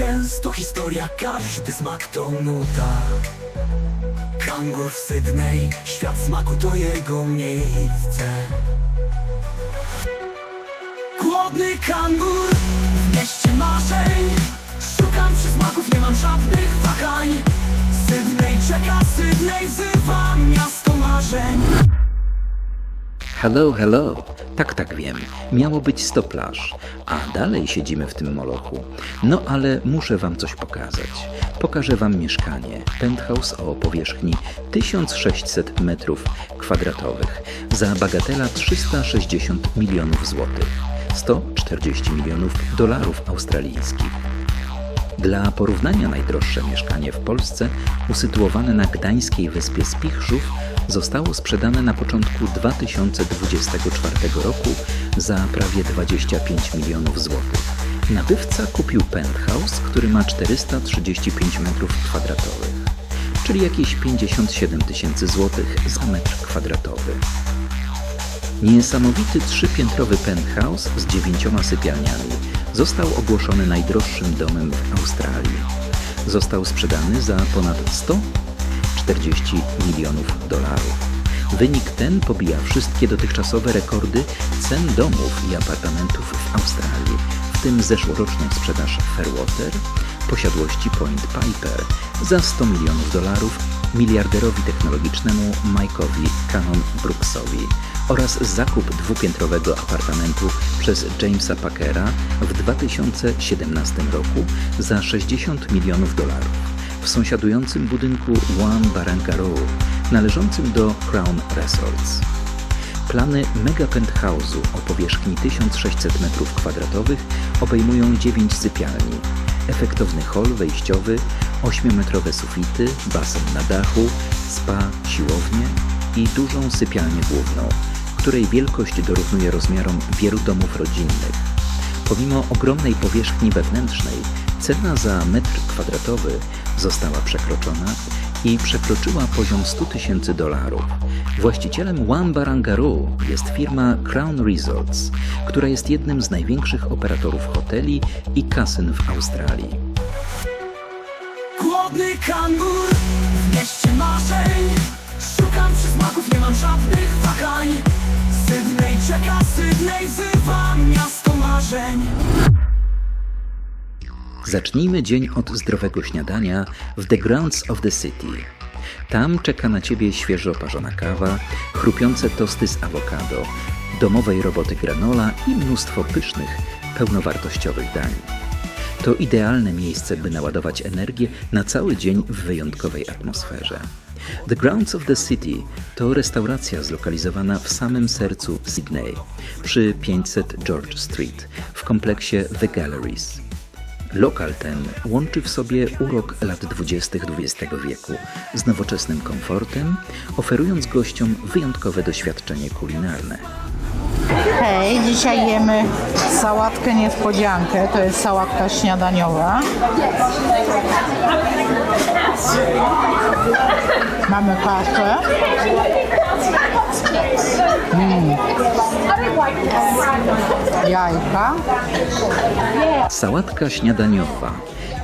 weekend to historia, każdy smak to nuta. Kangur w Sydney, świat smaku to jego miejsce. Głodny kangur w mieście marzeń. Szukam przysmaków, nie mam żadnych wahań Sydney czeka, Sydney wzywa miasto marzeń Hello, hello. Tak, tak wiem. Miało być 100 plaż, a dalej siedzimy w tym molochu. No ale muszę wam coś pokazać. Pokażę wam mieszkanie, penthouse o powierzchni 1600 metrów kwadratowych za bagatela 360 milionów złotych, 140 milionów dolarów australijskich. Dla porównania najdroższe mieszkanie w Polsce, usytuowane na gdańskiej wyspie Spichrzów, zostało sprzedane na początku 2024 roku za prawie 25 milionów złotych. Nabywca kupił penthouse, który ma 435 metrów kwadratowych, czyli jakieś 57 tysięcy złotych za metr kwadratowy. Niesamowity trzypiętrowy penthouse z dziewięcioma sypialniami został ogłoszony najdroższym domem w Australii. Został sprzedany za ponad 140 milionów dolarów. Wynik ten pobija wszystkie dotychczasowe rekordy cen domów i apartamentów w Australii, w tym zeszłoroczną sprzedaż Fairwater, posiadłości Point Piper za 100 milionów dolarów miliarderowi technologicznemu Mike'owi Cannon Brooksowi oraz zakup dwupiętrowego apartamentu przez Jamesa Packera w 2017 roku za 60 milionów dolarów w sąsiadującym budynku One Barangaroo należącym do Crown Resorts. Plany mega penthouse'u o powierzchni 1600 m2 obejmują 9 sypialni, efektowny hol wejściowy, 8-metrowe sufity, basen na dachu, spa, siłownię i dużą sypialnię główną, której wielkość dorównuje rozmiarom wielu domów rodzinnych. Pomimo ogromnej powierzchni wewnętrznej, cena za metr kwadratowy została przekroczona i przekroczyła poziom 100 tysięcy dolarów. Właścicielem Wambarangaroo jest firma Crown Resorts, która jest jednym z największych operatorów hoteli i kasyn w Australii. Głodny kangur w mieście marzeń Szukam przysmaków, nie mam żadnych wahań Sydney czeka, Sydney wzywa miasto marzeń Zacznijmy dzień od zdrowego śniadania w The Grounds of the City. Tam czeka na Ciebie świeżo parzona kawa, chrupiące tosty z awokado, domowej roboty granola i mnóstwo pysznych, pełnowartościowych dań. To idealne miejsce, by naładować energię na cały dzień w wyjątkowej atmosferze. The Grounds of the City to restauracja zlokalizowana w samym sercu Sydney, przy 500 George Street, w kompleksie The Galleries. Lokal ten łączy w sobie urok lat 20. XX wieku z nowoczesnym komfortem, oferując gościom wyjątkowe doświadczenie kulinarne. Hej, dzisiaj jemy sałatkę niespodziankę. To jest sałatka śniadaniowa. Mamy kaszę. Mm. Jajka. Sałatka śniadaniowa,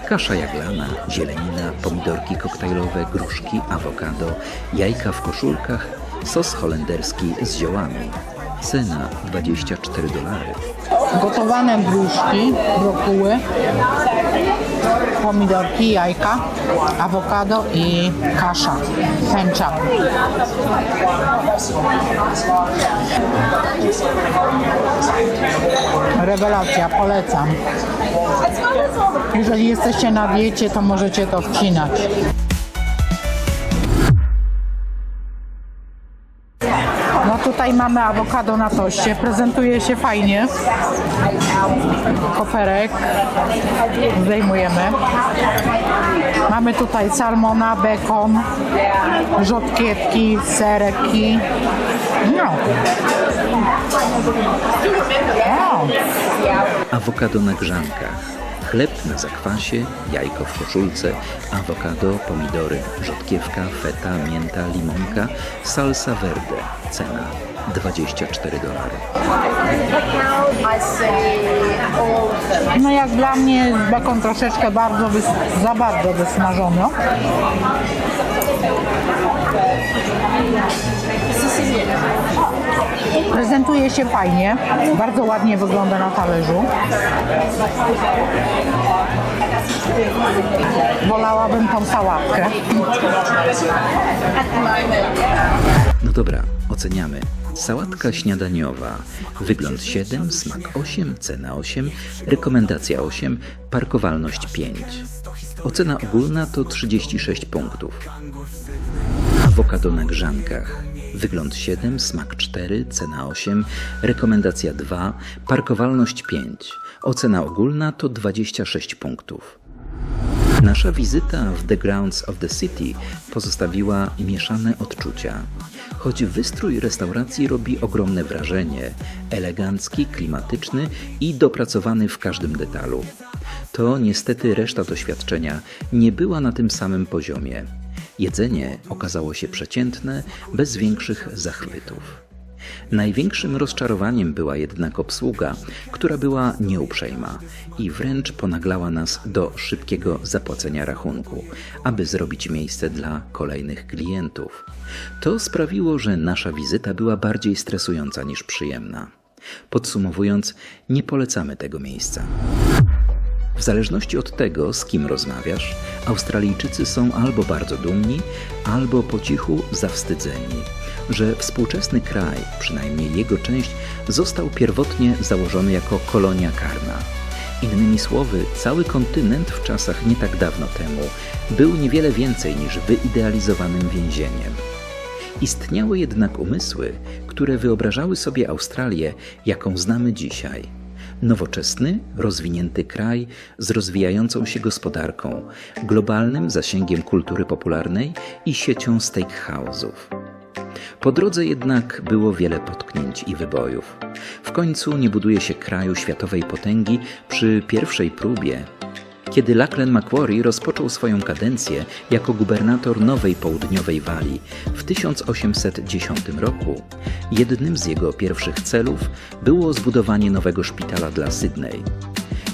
kasza jaglana, zielenina, pomidorki koktajlowe, gruszki, awokado, jajka w koszulkach, sos holenderski z ziołami. Cena 24 dolary. Gotowane gruszki, brokuły, pomidorki, jajka, awokado i kasza, tęcza. Rewelacja, polecam. Jeżeli jesteście na diecie, to możecie to wcinać. Tutaj mamy awokado na toście, prezentuje się fajnie. Koperek zdejmujemy. Mamy tutaj salmona, bekon, rzodkiewki, sereki. No. O, Awokado na grzankach, chleb na zakwasie, jajko w koszulce, awokado, pomidory, rzodkiewka, feta, mięta, limonka, salsa verde. Cena 24 dolary. No jak dla mnie bekon troszeczkę bardzo za bardzo wysmażony. Prezentuje się fajnie, bardzo ładnie wygląda na talerzu. Wolałabym tą sałatkę. No dobra, oceniamy. Sałatka śniadaniowa. Wygląd 7, smak 8, cena 8, rekomendacja 8, parkowalność 5. Ocena ogólna to 36 punktów. Awokado na grzankach. Wygląd 7, smak 4, cena 8, rekomendacja 2, parkowalność 5. Ocena ogólna to 26 punktów. Nasza wizyta w The Grounds of the City pozostawiła mieszane odczucia. Choć wystrój restauracji robi ogromne wrażenie, elegancki, klimatyczny i dopracowany w każdym detalu. To niestety reszta doświadczenia nie była na tym samym poziomie. Jedzenie okazało się przeciętne, bez większych zachwytów. Największym rozczarowaniem była jednak obsługa, która była nieuprzejma i wręcz ponaglała nas do szybkiego zapłacenia rachunku, aby zrobić miejsce dla kolejnych klientów. To sprawiło, że nasza wizyta była bardziej stresująca niż przyjemna. Podsumowując, nie polecamy tego miejsca. Zależności od tego, z kim rozmawiasz, Australijczycy są albo bardzo dumni, albo po cichu zawstydzeni, że współczesny kraj, przynajmniej jego część, został pierwotnie założony jako kolonia karna. Innymi słowy, cały kontynent w czasach nie tak dawno temu był niewiele więcej niż wyidealizowanym więzieniem. Istniały jednak umysły, które wyobrażały sobie Australię, jaką znamy dzisiaj. Nowoczesny, rozwinięty kraj z rozwijającą się gospodarką, globalnym zasięgiem kultury popularnej i siecią steakhouse'ów. Po drodze jednak było wiele potknięć i wybojów. W końcu nie buduje się kraju światowej potęgi przy pierwszej próbie. Kiedy Lachlan Macquarie rozpoczął swoją kadencję jako gubernator Nowej Południowej Walii w 1810 roku, jednym z jego pierwszych celów było zbudowanie nowego szpitala dla Sydney.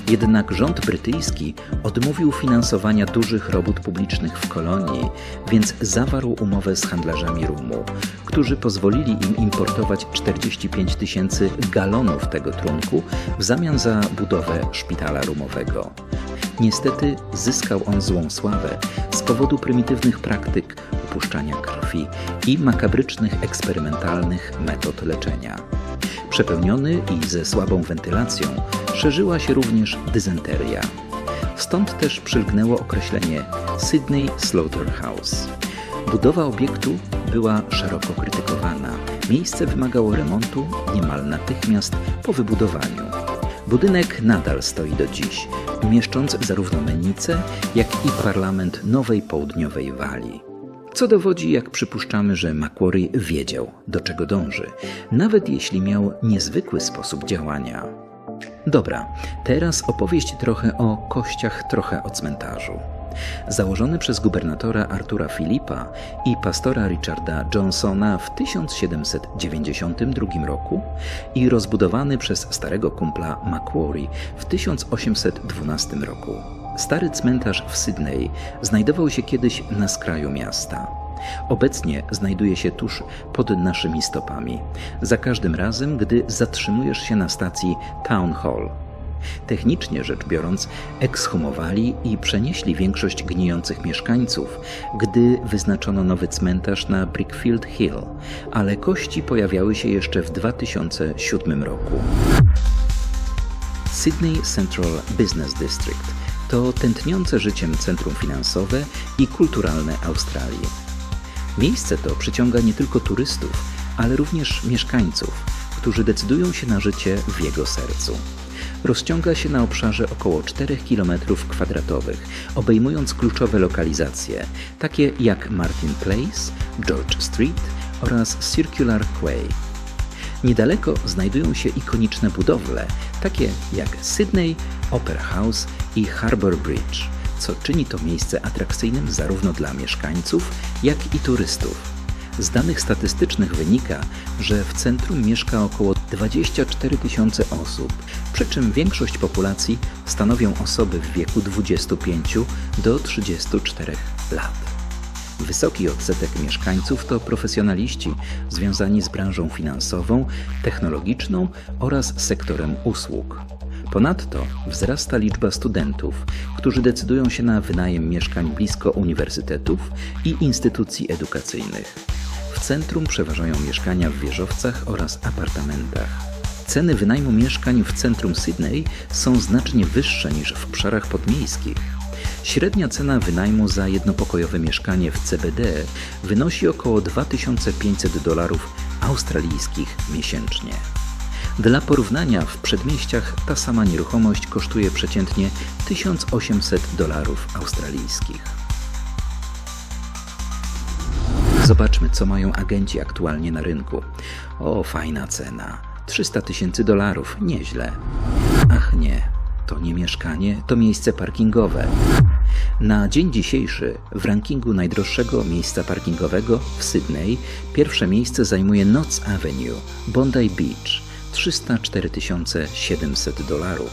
Jednak rząd brytyjski odmówił finansowania dużych robót publicznych w kolonii, więc zawarł umowę z handlarzami rumu, którzy pozwolili im importować 45 tysięcy galonów tego trunku w zamian za budowę szpitala rumowego. Niestety zyskał on złą sławę z powodu prymitywnych praktyk upuszczania krwi i makabrycznych eksperymentalnych metod leczenia. Przepełniony i ze słabą wentylacją szerzyła się również dysenteria. Stąd też przylgnęło określenie Sydney Slaughterhouse. Budowa obiektu była szeroko krytykowana. Miejsce wymagało remontu niemal natychmiast po wybudowaniu. Budynek nadal stoi do dziś, mieszcząc zarówno mennicę, jak i parlament Nowej Południowej Walii. Co dowodzi, jak przypuszczamy, że Macquarie wiedział, do czego dąży, nawet jeśli miał niezwykły sposób działania. Dobra, teraz opowieść trochę o kościach, trochę o cmentarzu. Założony przez gubernatora Artura Filipa i pastora Richarda Johnsona w 1792 roku i rozbudowany przez starego kumpla Macquarie w 1812 roku. Stary cmentarz w Sydney znajdował się kiedyś na skraju miasta. Obecnie znajduje się tuż pod naszymi stopami, za każdym razem, gdy zatrzymujesz się na stacji Town Hall. Technicznie rzecz biorąc, ekshumowali i przenieśli większość gnijących mieszkańców, gdy wyznaczono nowy cmentarz na Brickfield Hill, ale kości pojawiały się jeszcze w 2007 roku. Sydney Central Business District to tętniące życiem centrum finansowe i kulturalne Australii. Miejsce to przyciąga nie tylko turystów, ale również mieszkańców, którzy decydują się na życie w jego sercu. Rozciąga się na obszarze około 4 km kwadratowych, obejmując kluczowe lokalizacje, takie jak Martin Place, George Street oraz Circular Quay. Niedaleko znajdują się ikoniczne budowle, takie jak Sydney, Opera House i Harbour Bridge, co czyni to miejsce atrakcyjnym zarówno dla mieszkańców, jak i turystów. Z danych statystycznych wynika, że w centrum mieszka około 24 tysiące osób, przy czym większość populacji stanowią osoby w wieku 25 do 34 lat. Wysoki odsetek mieszkańców to profesjonaliści związani z branżą finansową, technologiczną oraz sektorem usług. Ponadto wzrasta liczba studentów, którzy decydują się na wynajem mieszkań blisko uniwersytetów i instytucji edukacyjnych. W centrum przeważają mieszkania w wieżowcach oraz apartamentach. Ceny wynajmu mieszkań w centrum Sydney są znacznie wyższe niż w obszarach podmiejskich. Średnia cena wynajmu za jednopokojowe mieszkanie w CBD wynosi około 2500 dolarów australijskich miesięcznie. Dla porównania w przedmieściach ta sama nieruchomość kosztuje przeciętnie 1800 dolarów australijskich. Zobaczmy, co mają agenci aktualnie na rynku. O, fajna cena. 300 tysięcy dolarów, nieźle. Ach nie, to nie mieszkanie, to miejsce parkingowe. Na dzień dzisiejszy w rankingu najdroższego miejsca parkingowego w Sydney pierwsze miejsce zajmuje Notts Avenue, Bondi Beach, 304 700 dolarów.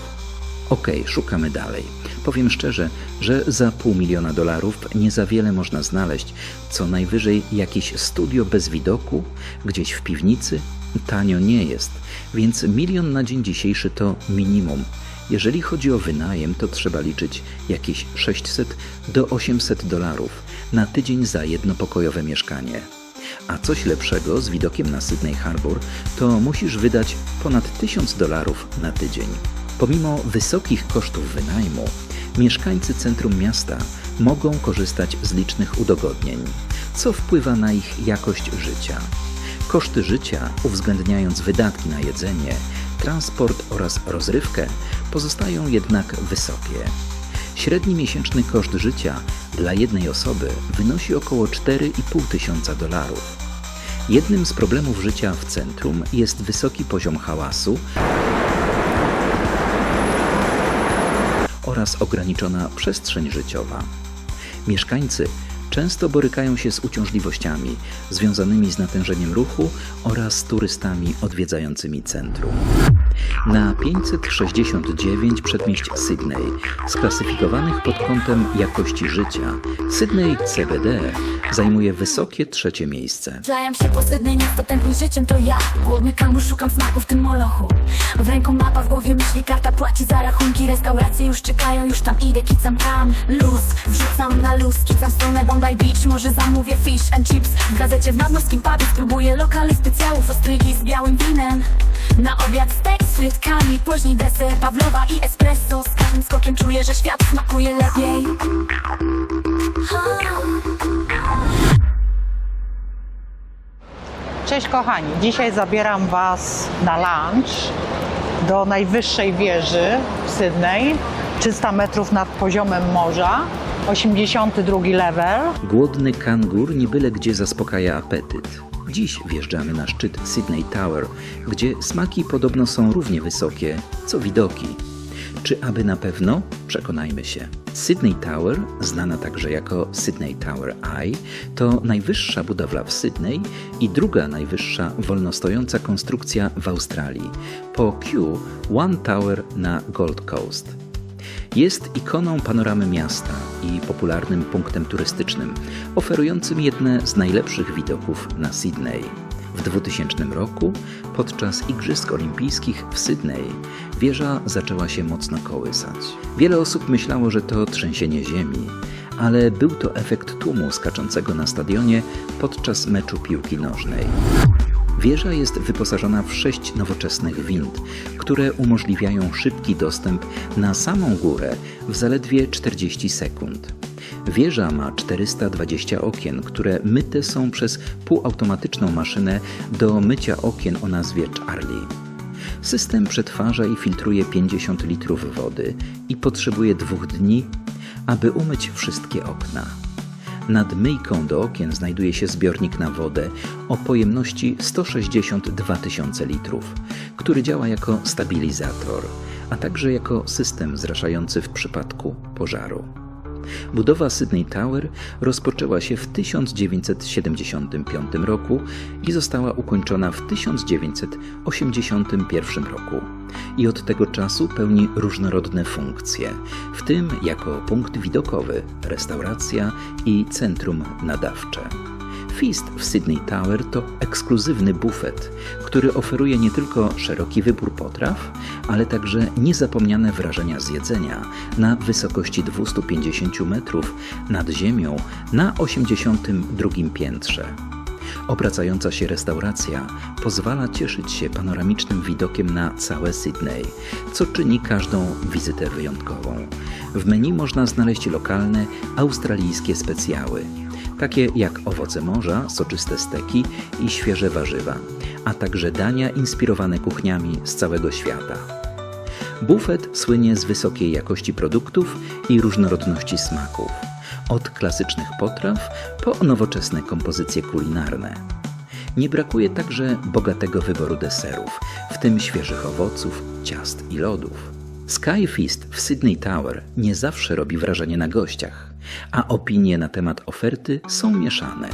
Okej, szukamy dalej. Powiem szczerze, że za pół miliona dolarów nie za wiele można znaleźć, co najwyżej jakieś studio bez widoku, gdzieś w piwnicy. Tanio nie jest, więc milion na dzień dzisiejszy to minimum. Jeżeli chodzi o wynajem, to trzeba liczyć jakieś 600 do 800 dolarów na tydzień za jednopokojowe mieszkanie. A coś lepszego z widokiem na Sydney Harbour, to musisz wydać ponad 1000 dolarów na tydzień. Pomimo wysokich kosztów wynajmu, mieszkańcy centrum miasta mogą korzystać z licznych udogodnień, co wpływa na ich jakość życia. Koszty życia, uwzględniając wydatki na jedzenie, transport oraz rozrywkę, pozostają jednak wysokie. Średni miesięczny koszt życia dla jednej osoby wynosi około 4,5 tysiąca dolarów. Jednym z problemów życia w centrum jest wysoki poziom hałasu oraz ograniczona przestrzeń życiowa. Mieszkańcy często borykają się z uciążliwościami związanymi z natężeniem ruchu oraz turystami odwiedzającymi centrum. Na 569 przedmieść Sydney, sklasyfikowanych pod kątem jakości życia, Sydney CBD zajmuje wysokie trzecie miejsce. Zajam się po Sydney, miasto tętni życiem to ja. Głodny kambu, szukam smaku w tym molochu. W ręku mapa, w głowie myśli, karta płaci za rachunki. Restauracje już czekają, już tam idę, kicam tam Luz, wrzucam na luz, kicam stronę Bondi Beach. Może zamówię fish and chips. W gazecie w nadmorskim pubie spróbuję lokali specjałów. Ostrygi z białym winem. Na obiad steak z frytkami Później deser, pawlowa i espresso Z każdym skokiem czuję, że świat smakuje lepiej Cześć kochani, dzisiaj zabieram Was na lunch do najwyższej wieży w Sydney, 300 metrów nad poziomem morza, 82 level. Głodny kangur nie byle gdzie zaspokaja apetyt. Dziś wjeżdżamy na szczyt Sydney Tower, gdzie smaki podobno są równie wysokie, co widoki. Czy aby na pewno? Przekonajmy się. Sydney Tower, znana także jako Sydney Tower Eye, to najwyższa budowla w Sydney i druga najwyższa wolnostojąca konstrukcja w Australii, po Q One Tower na Gold Coast. Jest ikoną panoramy miasta i popularnym punktem turystycznym, oferującym jedne z najlepszych widoków na Sydney. W 2000 roku, podczas Igrzysk Olimpijskich w Sydney, wieża zaczęła się mocno kołysać. Wiele osób myślało, że to trzęsienie ziemi, ale był to efekt tłumu skaczącego na stadionie podczas meczu piłki nożnej. Wieża jest wyposażona w sześć nowoczesnych wind, które umożliwiają szybki dostęp na samą górę w zaledwie 40 sekund. Wieża ma 420 okien, które myte są przez półautomatyczną maszynę do mycia okien o nazwie Charlie. System przetwarza i filtruje 50 litrów wody i potrzebuje dwóch dni, aby umyć wszystkie okna. Nad myjką do okien znajduje się zbiornik na wodę o pojemności 162 tysiące litrów, który działa jako stabilizator, a także jako system zraszający w przypadku pożaru. Budowa Sydney Tower rozpoczęła się w 1975 roku i została ukończona w 1981 roku. I od tego czasu pełni różnorodne funkcje, w tym jako punkt widokowy, restauracja i centrum nadawcze. Feast w Sydney Tower to ekskluzywny bufet, który oferuje nie tylko szeroki wybór potraw, ale także niezapomniane wrażenia z jedzenia na wysokości 250 metrów nad ziemią na 82 piętrze. Obracająca się restauracja pozwala cieszyć się panoramicznym widokiem na całe Sydney, co czyni każdą wizytę wyjątkową. W menu można znaleźć lokalne, australijskie specjały, takie jak owoce morza, soczyste steki i świeże warzywa, a także dania inspirowane kuchniami z całego świata. Bufet słynie z wysokiej jakości produktów i różnorodności smaków, od klasycznych potraw po nowoczesne kompozycje kulinarne. Nie brakuje także bogatego wyboru deserów, w tym świeżych owoców, ciast i lodów. Sky Feast w Sydney Tower nie zawsze robi wrażenie na gościach, a opinie na temat oferty są mieszane.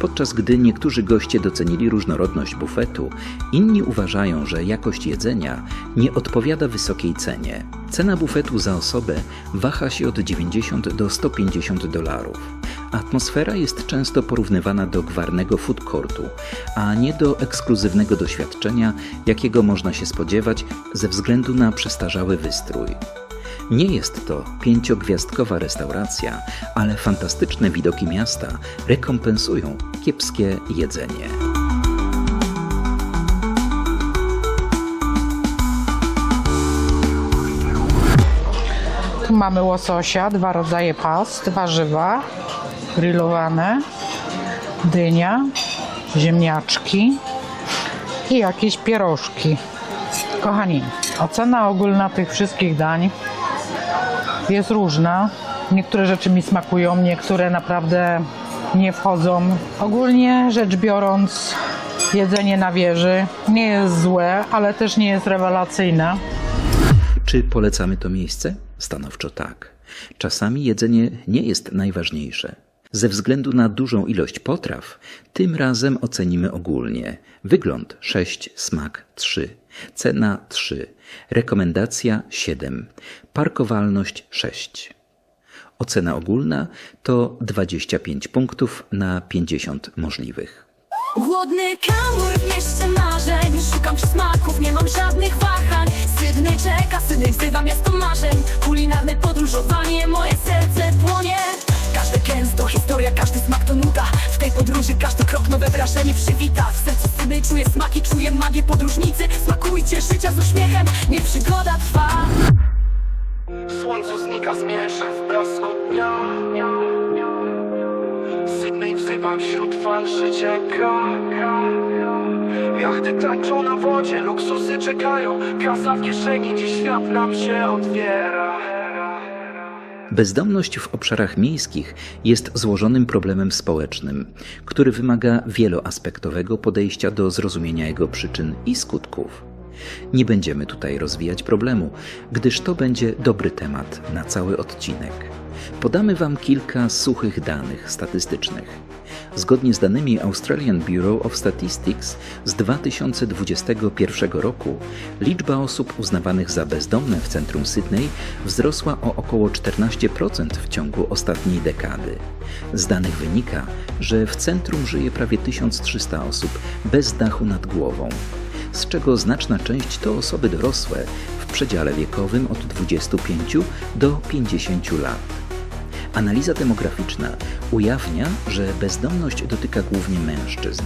Podczas gdy niektórzy goście docenili różnorodność bufetu, inni uważają, że jakość jedzenia nie odpowiada wysokiej cenie. Cena bufetu za osobę waha się od 90 do 150 dolarów. Atmosfera jest często porównywana do gwarnego food courtu, a nie do ekskluzywnego doświadczenia, jakiego można się spodziewać ze względu na przestarzały wystrój. Nie jest to pięciogwiazdkowa restauracja, ale fantastyczne widoki miasta rekompensują kiepskie jedzenie. Tu mamy łososia, dwa rodzaje past, warzywa grillowane, dynia, ziemniaczki i jakieś pierożki. Kochani, ocena ogólna tych wszystkich dań jest różna. Niektóre rzeczy mi smakują, niektóre naprawdę nie wchodzą. Ogólnie rzecz biorąc, jedzenie na wieży nie jest złe, ale też nie jest rewelacyjne. Czy polecamy to miejsce? Stanowczo tak. Czasami jedzenie nie jest najważniejsze. Ze względu na dużą ilość potraw, tym razem ocenimy ogólnie. Wygląd 6, smak 3, cena 3, rekomendacja 7, parkowalność 6. Ocena ogólna to 25 punktów na 50 możliwych. Głodny kamur w mieście marzeń. Szukam przysmaków, nie mam żadnych wahań. Sydney czeka, Sydney wzywa miasto marzeń. Kulinarne podróżowanie, moje serce płonie Każde gęsto, historia, każdy smak to nuda W tej podróży każdy krok nowe wrażenie przywita. W sercu Sydney czuję smaki, czuję magię podróżnicy. Smakujcie życia z uśmiechem, niech przygoda trwa. Słońce znika, zmierza w blasku dnia. Sydney wzywa wśród fal życia Jachty tańczą na wodzie, luksusy czekają. Kasa w kieszeni, dziś świat nam się otwiera Bezdomność w obszarach miejskich jest złożonym problemem społecznym, który wymaga wieloaspektowego podejścia do zrozumienia jego przyczyn i skutków. Nie będziemy tutaj rozwijać problemu, gdyż to będzie dobry temat na cały odcinek. Podamy Wam kilka suchych danych statystycznych. Zgodnie z danymi Australian Bureau of Statistics z 2021 roku, liczba osób uznawanych za bezdomne w centrum Sydney wzrosła o około 14% w ciągu ostatniej dekady. Z danych wynika, że w centrum żyje prawie 1300 osób bez dachu nad głową, z czego znaczna część to osoby dorosłe w przedziale wiekowym od 25 do 50 lat. Analiza demograficzna ujawnia, że bezdomność dotyka głównie mężczyzn,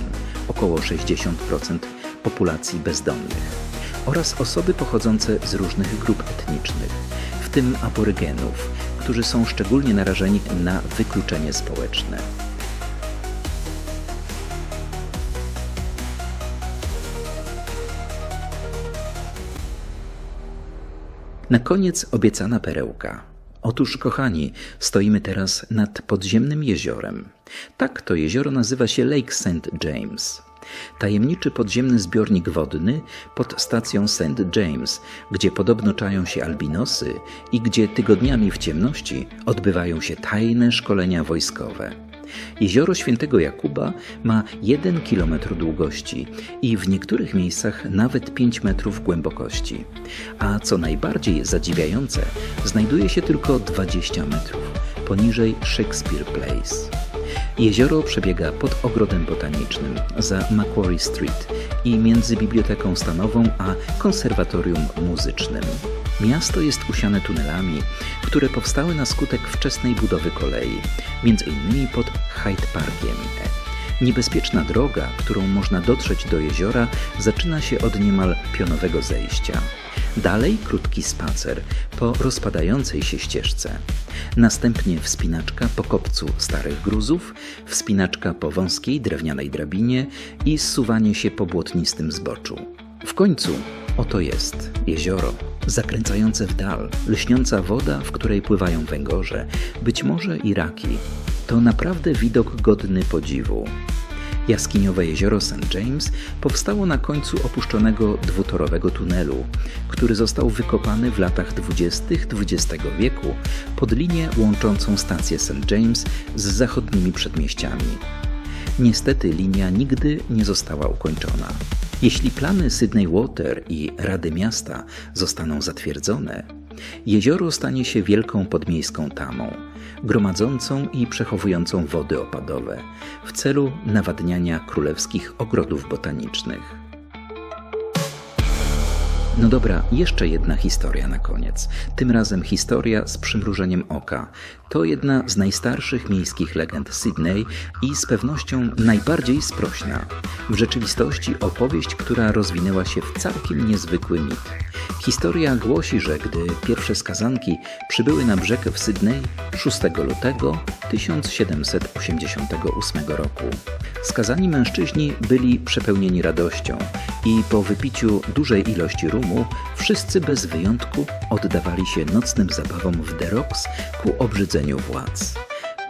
około 60% populacji bezdomnych, oraz osoby pochodzące z różnych grup etnicznych, w tym aborygenów, którzy są szczególnie narażeni na wykluczenie społeczne. Na koniec obiecana perełka. Otóż, kochani, stoimy teraz nad podziemnym jeziorem. Tak to jezioro nazywa się Lake St. James. Tajemniczy podziemny zbiornik wodny pod stacją St. James, gdzie podobno czają się albinosy i gdzie tygodniami w ciemności odbywają się tajne szkolenia wojskowe. Jezioro Świętego Jakuba ma 1 km długości i w niektórych miejscach nawet 5 metrów głębokości. A co najbardziej zadziwiające, znajduje się tylko 20 metrów poniżej Shakespeare Place. Jezioro przebiega pod ogrodem botanicznym za Macquarie Street i między Biblioteką Stanową a Konserwatorium Muzycznym. Miasto jest usiane tunelami, które powstały na skutek wczesnej budowy kolei, między innymi pod Hyde Parkiem. Niebezpieczna droga, którą można dotrzeć do jeziora, zaczyna się od niemal pionowego zejścia. Dalej krótki spacer po rozpadającej się ścieżce. Następnie wspinaczka po kopcu starych gruzów, wspinaczka po wąskiej drewnianej drabinie i zsuwanie się po błotnistym zboczu. W końcu oto jest jezioro, zakręcające w dal, lśniąca woda, w której pływają węgorze, być może i raki. To naprawdę widok godny podziwu. Jaskiniowe jezioro St. James powstało na końcu opuszczonego dwutorowego tunelu, który został wykopany w latach 20. XX wieku pod linię łączącą stację St. James z zachodnimi przedmieściami. Niestety linia nigdy nie została ukończona. Jeśli plany Sydney Water i Rady Miasta zostaną zatwierdzone, jezioro stanie się wielką podmiejską tamą, gromadzącą i przechowującą wody opadowe w celu nawadniania królewskich ogrodów botanicznych. No dobra, jeszcze jedna historia na koniec. Tym razem historia z przymrużeniem oka. To jedna z najstarszych miejskich legend Sydney i z pewnością najbardziej sprośna. W rzeczywistości opowieść, która rozwinęła się w całkiem niezwykły mit. Historia głosi, że gdy pierwsze skazanki przybyły na brzeg w Sydney 6 lutego 1788 roku, skazani mężczyźni byli przepełnieni radością i po wypiciu dużej ilości rumu wszyscy bez wyjątku oddawali się nocnym zabawom w The Rocks ku obrzydzeniu władz.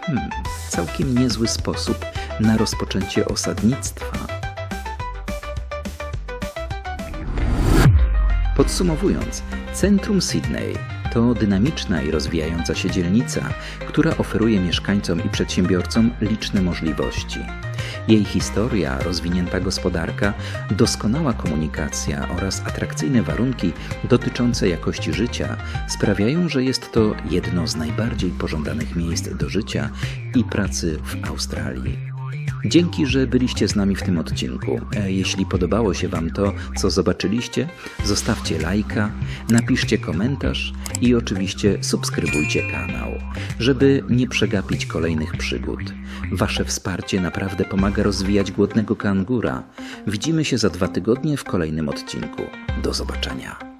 Hmm, całkiem niezły sposób na rozpoczęcie osadnictwa. Podsumowując, centrum Sydney to dynamiczna i rozwijająca się dzielnica, która oferuje mieszkańcom i przedsiębiorcom liczne możliwości. Jej historia, rozwinięta gospodarka, doskonała komunikacja oraz atrakcyjne warunki dotyczące jakości życia sprawiają, że jest to jedno z najbardziej pożądanych miejsc do życia i pracy w Australii. Dzięki, że byliście z nami w tym odcinku. E, Jeśli podobało się Wam to, co zobaczyliście, zostawcie lajka, napiszcie komentarz i oczywiście subskrybujcie kanał, żeby nie przegapić kolejnych przygód. Wasze wsparcie naprawdę pomaga rozwijać głodnego kangura. Widzimy się za dwa tygodnie w kolejnym odcinku. Do zobaczenia.